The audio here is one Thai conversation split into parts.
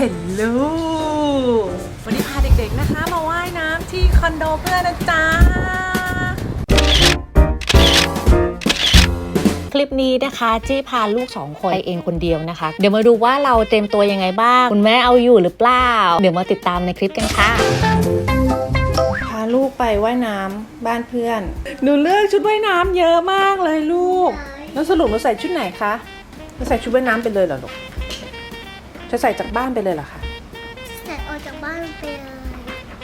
เฮลโลวันนี้พาเด็กๆนะคะ มาว่ายน้ำที่คอนโดเพื่อนนะจ๊ะ คลิปนี้นะคะจี้พาลูกสองคนไปเองคนเดียวนะคะ เดี๋ยวมาดูว่าเราเตรียมตัวยังไงบ้าง คุณแม่เอาอยู่หรือเปล่า เดี๋ยวมาติดตามในคลิปกันค่ะ พาลูกไปว่ายน้ำบ้านเพื่อน หนูเลือกชุดว่ายน้ำเยอะมากเลยลูก แล้วสรุปหนูใส่ชุดไหนคะ หนูใส่ชุดว่ายน้ำไปเลยเหรอลูก จะใส่จากบ้านไปเลยเหรอคะแต่ออกจากบ้านไปเลย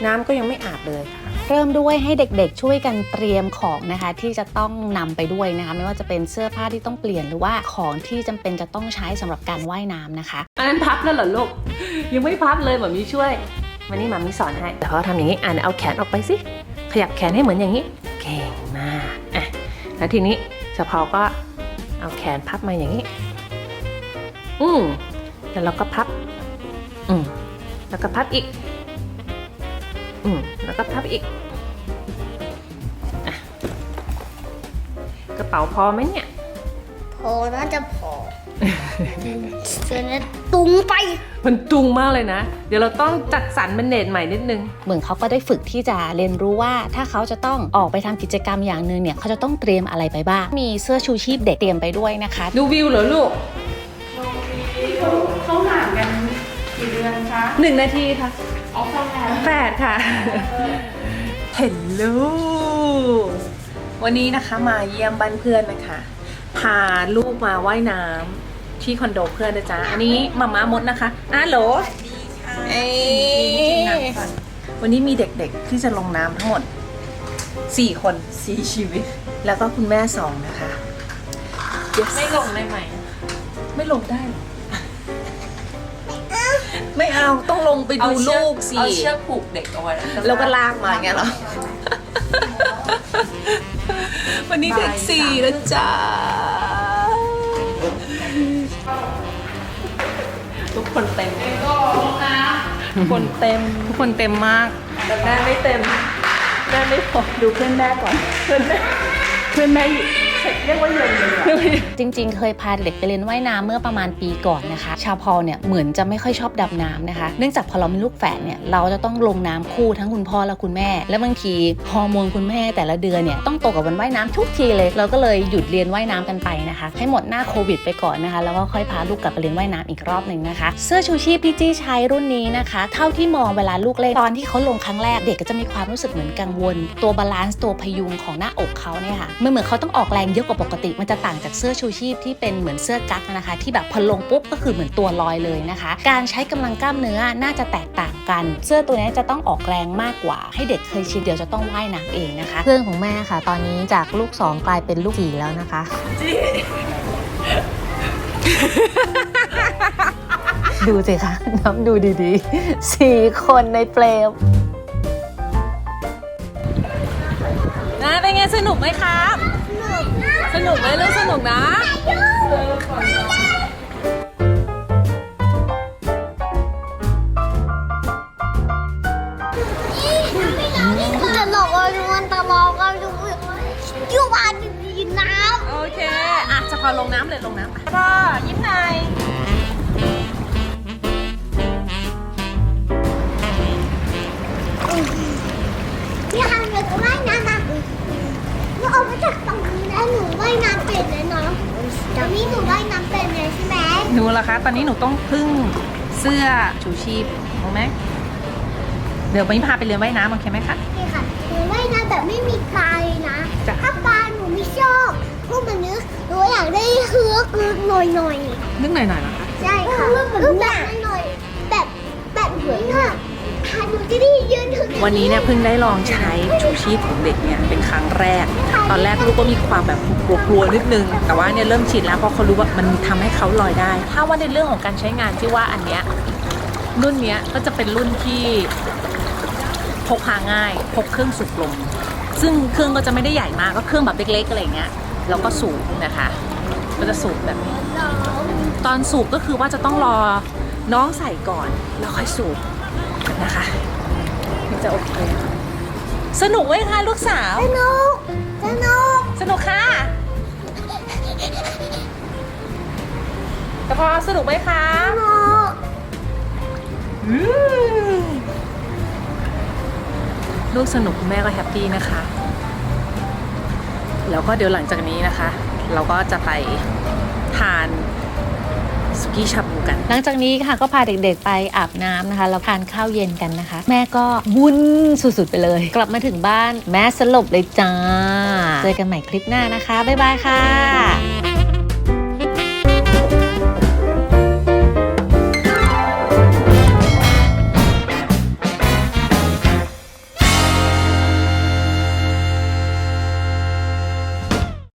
น้ำก็ยังไม่อาบเลยค่ะ เริ่มด้วยให้เด็กๆช่วยกันเตรียมของนะคะ ที่จะต้องนำไปด้วยนะคะ ไม่ว่าจะเป็นเสื้อผ้าที่ต้องเปลี่ยนหรือว่าของที่จำเป็นจะต้องใช้สำหรับการว่ายน้ำนะคะ อันนั้นพับแล้วเหรอลูก ยังไม่พับเลยหมามีช่วยมานี่หมามีสอนให้แต่เขาทำอย่างนี้อ่านเอาแขนออกไปสิขยับแขนให้เหมือนอย่างนี้ เก่งมากอะแล้วทีนี้สะเพาก็เอาแขนพับมาอย่างนี้ อืม แล้วเราก็พับ อืมแล้วก็พับอีก อืมแล้วก็พับอีกอะกระเป๋าพอไหมเนี่ย พอน่าจะพอเสื้อเนี่ยตุงไป มันจุงมากเลยนะ เดี๋ยวเราต้องจัดสรรเป็นเนตใหม่นิดนึง เหมือนเขาก็ได้ฝึกที่จะเรียนรู้ว่า ถ้าเขาจะต้องออกไปทำกิจกรรมอย่างหนึ่งเนี่ย เขาจะต้องเตรียมอะไรไปบ้าง มีเสื้อชูชีพเด็กเตรียมไปด้วยนะคะ ดูวิวเหรอลูก หนึ่งนาทีค่ะออฟแลนด์แปดค่ะเฮลโลวันนี้นะคะมาเยี่ยมบ้านเพื่อนนะคะ พาลูกมาว่ายน้ำที่คอนโดเพื่อนนะจ๊ะ อันนี้มาม่ามดนะคะอะโหลเอ้ยวันนี้มีเด็กๆที่จะลงน้ำทั้งหมด 4 คนสี่ชีวิต แล้วก็คุณแม่สองนะคะ Yes ไม่ลงได้ไหม ไม่ลงได้หรอ ไม่เอาต้องลงไปดูลูกสิเอาเชือกผูกเด็กเอาไว้แล้วก็ลากมาอย่างเงี้ยเหรอ วันนี้เด็กสี่แล้วจ้าทุกคนเต็มคนเต็มทุกคนเต็มมาก แต่แม่ไม่เต็ม แม่ไม่พอดูเพื่อนแม่ก่อน เพื่อนแม่เพื่อนแม่ เรียกว่าเย็นเลยอะจริงๆ เคยพาเด็กไปเรียนว่ายน้ำเมื่อประมาณปีก่อนนะคะ ชาวพอลเนี่ยเหมือนจะไม่ค่อยชอบดำน้ำนะคะ เนื่องจากพอเรามีลูกแฝดเนี่ยเราจะต้องลงน้ำคู่ทั้งคุณพ่อและคุณแม่ และบางทีฮอร์โมนคุณแม่แต่ละเดือนเนี่ยต้องตกกับวันว่ายน้ำทุกทีเลย เราก็เลยหยุดเรียนว่ายน้ำกันไปนะคะ ให้หมดหน้าโควิดไปก่อนนะคะ แล้วก็ค่อยพาลูกกลับไปเรียนว่ายน้ำอีกรอบหนึ่งนะคะ เสื้อชูชีพที่จี้ใช้รุ่นนี้นะคะ เท่าที่มองเวลาลูกเล่นตอนที่เขาลงครั้งแรกเด็กก็จะมีความรู้สึกเหมือนกังวล ตัวบาลานซ์ตัวพยุงของหน้าอกเขาเนี่ยค่ะมันเหมือนเขาต้องออกแรงเยอะกว่าปกติ มันจะต่างจากเสื้อชูชีพที่เป็นเหมือนเสื้อกั๊กนะคะ ที่แบบพอลงปุ๊บก็คือเหมือนตัวลอยเลยนะคะ การใช้กำลังกล้ามเนื้อน่าจะแตกต่างกัน เสื้อตัวนี้จะต้องออกแรงมากกว่า ให้เด็กเคยชินเดี๋ยวจะต้องว่ายน้ำเองนะคะ เพื่อนของแม่ค่ะ ตอนนี้จากลูก 2 กลายเป็นลูกสี่แล้วนะคะดูสิคะน้ำดูดีๆสี่คนในเปลวนะเป็นไงสนุกไหมครับ สนุกไหมลูกสนุกนะตลกอะมันตลกอะอยู่อยู่บ้านยืนน้โอเค อะจะพอลงน้ำเลยลงน้ำอะก็ยิ้มหน่อย ล่ะคะ ตอนนี้หนูต้องพึ่งเสื้อชูชีพถูกไหมเดี๋ยววันนี้พาไปเรียนว่ายน้ำโอเคไหมคะ นี่ค่ะหนูว่ายน้ำแบบไม่มีปลาเลยนะ จ้ะ ถ้าปลาหนูไม่ชอบพวกมันนึกหนูอยากได้เฮือกหน่อยหน่อยนึกหน่อยหน่อยนะคะ ๆใช่ค่ะรูปแบบหน่อย วันนี้เนี่ยเพิ่งได้ลองใช้ชูชีพของเด็กเนี่ยเป็นครั้งแรก ตอนแรกลูกก็มีความแบบกลัวๆนิดนึง แต่ว่าเนี่ยเริ่มชินแล้วเพราะเขารู้ว่ามันทำให้เขาลอยได้ ถ้าว่าในเรื่องของการใช้งานที่ว่าอันเนี้ยรุ่นเนี้ยก็จะเป็นรุ่นที่พกพาง่ายพกเครื่องสูบลมซึ่งเครื่องก็จะไม่ได้ใหญ่มากก็เครื่องแบบเล็กๆอะไรเงี้ยแล้วก็สูบนะคะ ก็จะสูบแบบนี้ ตอนสูบก็คือว่าจะต้องรอน้องใส่ก่อนแล้วค่อยสูบนะคะ จะโอเค สนุกไหมคะลูกสาว สนุก สนุก สนุกค่ะแต่พอสนุกไหมคะสนุกอืมลูกสนุกคุณแม่ก็แฮปปี้นะคะ แล้วก็เดี๋ยวหลังจากนี้นะคะ เราก็จะไปทาน สุกี้ชาบูกัน หลังจากนี้ค่ะก็พาเด็กๆไปอาบน้ำนะคะแล้วทานข้าวเย็นกันนะคะ แม่ก็วุ่นสุดๆไปเลย กลับมาถึงบ้านแม่สลบเลยจ้า เจอกันใหม่คลิปหน้านะคะ บ๊ายบายค่ะ